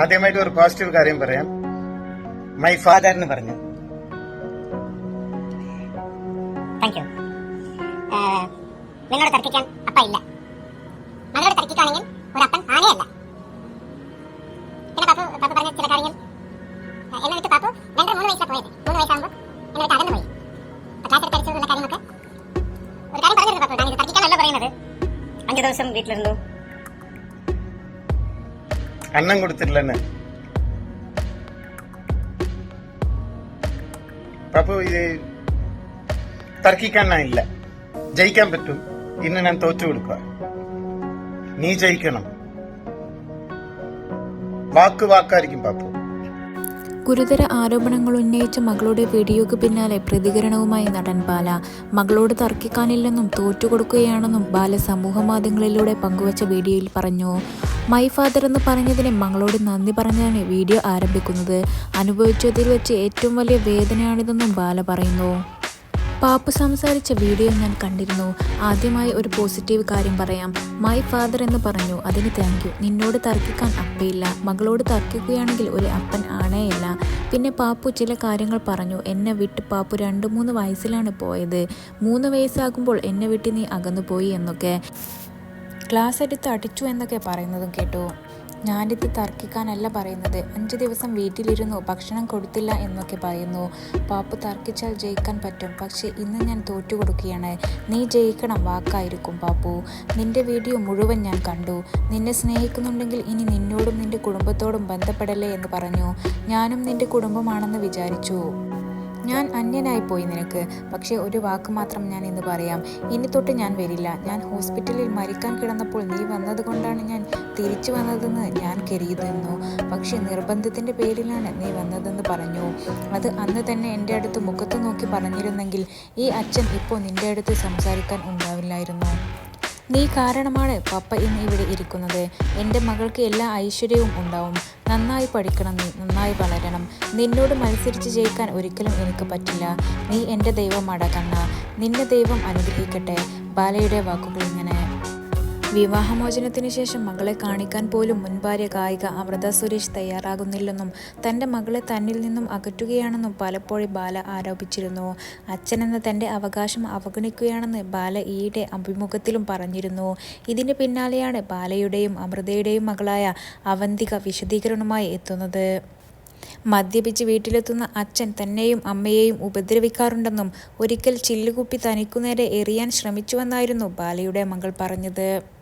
ആദ്യമായിട്ട് ഒരു പോസിറ്റീവ് കാര്യം പറയാം. മൈ ഫാദർ എന്ന് പറഞ്ഞു. നിങ്ങളോട് തർക്കിക്കാൻ അപ്പ ഇല്ല. മകളോട് തർക്കിക്കുകയാണെങ്കിൽ ഒരു അപ്പൻ ആനയല്ല പിന്നെ പാപ്പു പാപ്പു പറഞ്ഞ ചില കാര്യങ്ങൾ. എന്നെ വിട്ട് പാപ്പു രണ്ടര മൂന്ന് വയസ്സിലാണ് പോയത്. മൂന്ന് വയസ്സാകുമ്പോൾ എന്നെ വിട്ട് അകന്നു പോയി. അപ്പൊ ക്ലാസ്സിൽ പഠിച്ചതുള്ള കാര്യങ്ങളൊക്കെ ഒരു കാര്യം പറഞ്ഞിരുന്നു പാപ്പു. ഞാനിത് തർക്കിക്കാനല്ല പറയുന്നത്. അഞ്ചു ദിവസം വീട്ടിലിരുന്നു. അന്നം കൊടുത്തിട്ടില്ലെന്ന്. അപ്പൊ ഇത് തർക്കിക്കാൻ ഇല്ല. ജയിക്കാൻ പറ്റും. ഇന്ന് ഞാൻ തോറ്റു കൊടുക്കുക. നീ ജയിക്കണം. വാക്ക് വാക്കായിരിക്കും പാപ്പു. ഗുരുതര ആരോപണങ്ങൾ ഉന്നയിച്ച മകളുടെ വീഡിയോയ്ക്ക് പിന്നാലെ പ്രതികരണവുമായി നടൻ ബാല. മകളോട് തർക്കിക്കാനില്ലെന്നും തോറ്റുകൊടുക്കുകയാണെന്നും ബാല സമൂഹമാധ്യമങ്ങളിലൂടെ പങ്കുവച്ച വീഡിയോയിൽ പറഞ്ഞു. മൈ ഫാദർ എന്ന് പറഞ്ഞതിന് മകളോട് നന്ദി പറഞ്ഞാണ് വീഡിയോ ആരംഭിക്കുന്നത്. അനുഭവിച്ചതിൽ വെച്ച് ഏറ്റവും വലിയ വേദനയാണിതെന്നും ബാല പറയുന്നു. പാപ്പു സംസാരിച്ച വീഡിയോ ഞാൻ കണ്ടിരുന്നു. ആദ്യമായി ഒരു പോസിറ്റീവ് കാര്യം പറയാം. മൈ ഫാദർ എന്ന് പറഞ്ഞു. അതിന് താങ്ക് യു നിന്നോട് തർക്കിക്കാൻ അപ്പയില്ല. മകളോട് തർക്കിക്കുകയാണെങ്കിൽ ഒരു അപ്പൻ ആണേയില്ല പിന്നെ പാപ്പു ചില കാര്യങ്ങൾ പറഞ്ഞു. എന്നെ വിട്ട് പാപ്പു രണ്ട് മൂന്ന് വയസ്സിലാണ് പോയത്. മൂന്ന് വയസ്സാകുമ്പോൾ എന്നെ വിട്ട് നീ അകന്നുപോയി എന്നൊക്കെ. ക്ലാസ് എടുത്ത് അടിച്ചു എന്നൊക്കെ പറയുന്നതും കേട്ടു. ഞാനിത് തർക്കിക്കാനല്ല പറയുന്നത്. അഞ്ച് ദിവസം വീട്ടിലിരുന്നു ഭക്ഷണം കൊടുത്തില്ല എന്നൊക്കെ പറയുന്നു. പാപ്പു തർക്കിച്ചാൽ ജയിക്കാൻ പറ്റും. പക്ഷേ ഇന്ന് ഞാൻ തോറ്റു കൊടുക്കുകയാണ് നീ ജയിക്കണം വാക്കായിരിക്കും പാപ്പു. നിന്റെ വീഡിയോ മുഴുവൻ ഞാൻ കണ്ടു. നിന്നെ സ്നേഹിക്കുന്നുണ്ടെങ്കിൽ ഇനി നിന്നോടും നിന്റെ കുടുംബത്തോടും ബന്ധപ്പെടല്ലേ എന്ന് പറഞ്ഞു. ഞാനും നിന്റെ കുടുംബമാണെന്ന് വിചാരിച്ചു. ഞാൻ അന്യനായി പോയി നിനക്ക്. പക്ഷേ ഒരു വാക്ക് മാത്രം ഞാൻ ഇന്ന് പറയാം. ഇനി തൊട്ട് ഞാൻ വരില്ല. ഞാൻ ഹോസ്പിറ്റലിൽ മരിക്കാൻ കിടന്നപ്പോൾ നീ വന്നതുകൊണ്ടാണ് ഞാൻ തിരിച്ചു വന്നതെന്ന് ഞാൻ കരുതുന്നു. പക്ഷേ നിർബന്ധത്തിന്റെ പേരിലാണ് നീ വന്നതെന്ന് പറഞ്ഞു. അത് അന്ന് തന്നെ എന്റെ അടുത്ത് മുഖത്ത് നോക്കി പറഞ്ഞിരുന്നെങ്കിൽ ഈ അച്ഛൻ ഇപ്പോൾ നിന്റെ അടുത്ത് സംസാരിക്കാൻ ഉണ്ടാവില്ലായിരുന്നു? നീ കാരണമാണ് പപ്പ ഇന്ന് ഇവിടെ ഇരിക്കുന്നത്. എന്റെ മകൾക്ക് എല്ലാ ഐശ്വര്യവും ഉണ്ടാവും. നന്നായി പഠിക്കണം നീ നന്നായി വളരണം. നിന്നോട് മത്സരിച്ച് ജയിക്കാൻ ഒരിക്കലും എനിക്ക് പറ്റില്ല. നീ എന്റെ ദൈവമാട കണ്ണ നിന്നെ ദൈവം അനുഗ്രഹിക്കട്ടെ. ബാലയുടെ വാക്കുകൾ ഇങ്ങനെ. വിവാഹമോചനത്തിന് ശേഷം മകളെ കാണിക്കാൻ പോലും മുൻഭാര്യ ഗായിക അമൃത സുരേഷ് തയ്യാറാകുന്നില്ലെന്നും തന്റെ മകളെ തന്നിൽ നിന്നും അകറ്റുകയാണെന്നും പലപ്പോഴും ബാല ആരോപിച്ചിരുന്നു. അച്ഛനെന്ന തന്റെ അവകാശം അവഗണിക്കുകയാണെന്ന് ബാല ഈയിടെ അഭിമുഖത്തിലും പറഞ്ഞിരുന്നു. ഇതിന് പിന്നാലെയാണ് ബാലയുടെയും അമൃതയുടെയും മകളായ അവന്തിക വിശദീകരണവുമായി എത്തുന്നത്. മദ്യപിച്ച് വീട്ടിലെത്തുന്ന അച്ഛൻ തന്നെയും അമ്മയെയും ഉപദ്രവിക്കാറുണ്ടെന്നും ഒരിക്കൽ ചില്ലുകുപ്പി തനിക്കുനേരെ എറിയാൻ ശ്രമിച്ചുവെന്നായിരുന്നു ബാലയുടെ മകൾ പറഞ്ഞത്.